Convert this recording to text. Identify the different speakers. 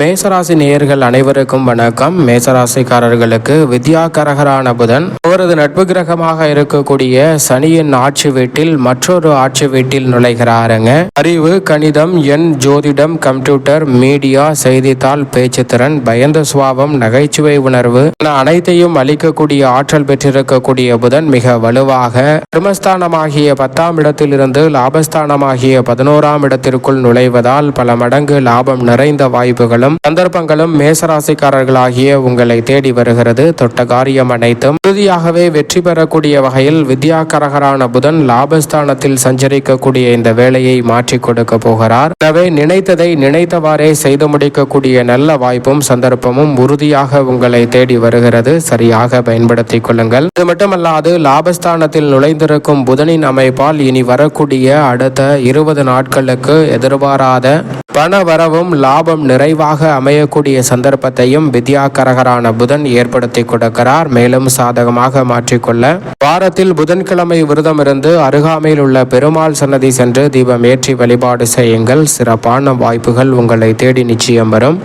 Speaker 1: மேசராசி நேயர்கள் அனைவருக்கும் வணக்கம். மேசராசிக்காரர்களுக்கு வித்யாகரகரான புதன். அவரது நட்பு கிரகமாக இருக்கக்கூடிய சனியின் ஆட்சி வீட்டில் மற்றொரு ஆட்சி வீட்டில் நுழைகிறாருங்க. அறிவு கணிதம் எண் ஜோதிடம் கம்ப்யூட்டர் மீடியா செய்தித்தாள் பேச்சுத்திறன் பயந்த சுவாபம் நகைச்சுவை உணர்வு என அனைத்தையும் அளிக்கக்கூடிய ஆற்றல் பெற்றிருக்கக்கூடிய புதன் மிக வலுவாக கர்மஸ்தானமாகிய பத்தாம் இடத்திலிருந்து லாபஸ்தானமாகிய பதினோராம் இடத்திற்குள் நுழைவதால் பல மடங்கு லாபம் நிறைந்த வாய்ப்புகளும் சந்தர்ப்பங்களும் மேசராசிக்காரர்களாகிய உங்களை தேடி வருகிறது. தொட்ட காரியம் அனைத்தும் உறுதியாகவே வெற்றி பெறக்கூடிய வகையில் வித்யாகரகரான புதன் லாபஸ்தானத்தில் சஞ்சரிக்கக்கூடிய இந்த வேலையை மாற்றிக் கொடுக்க போகிறார். எனவே நினைத்ததை நினைத்தவாறே செய்து முடிக்கக்கூடிய நல்ல வாய்ப்பும் சந்தர்ப்பமும் உறுதியாக உங்களை தேடி வருகிறது. சரியாக பயன்படுத்திக் கொள்ளுங்கள். இது மட்டுமல்லாது லாபஸ்தானத்தில் நுழைந்திருக்கும் புதனின் அமைப்பால் இனி வரக்கூடிய அடுத்த இருபது நாட்களுக்கு எதிர்பாராத பண வரவும் லாபம் நிறைவாக அமையக்கூடிய சந்தர்ப்பத்தையும் வித்யாகரகரான புதன் ஏற்படுத்தி கொடுக்கிறார். மேலும் சாதகமாக மாற்றிக்கொள்ள வாரத்தில் புதன்கிழமை விரதம் இருந்து அருகாமையில் உள்ள பெருமாள் சன்னதி சென்று தீபம் ஏற்றி வழிபாடு செய்யுங்கள். சிறப்பான வாய்ப்புகள் உங்களை தேடி நிச்சயம் வரும்.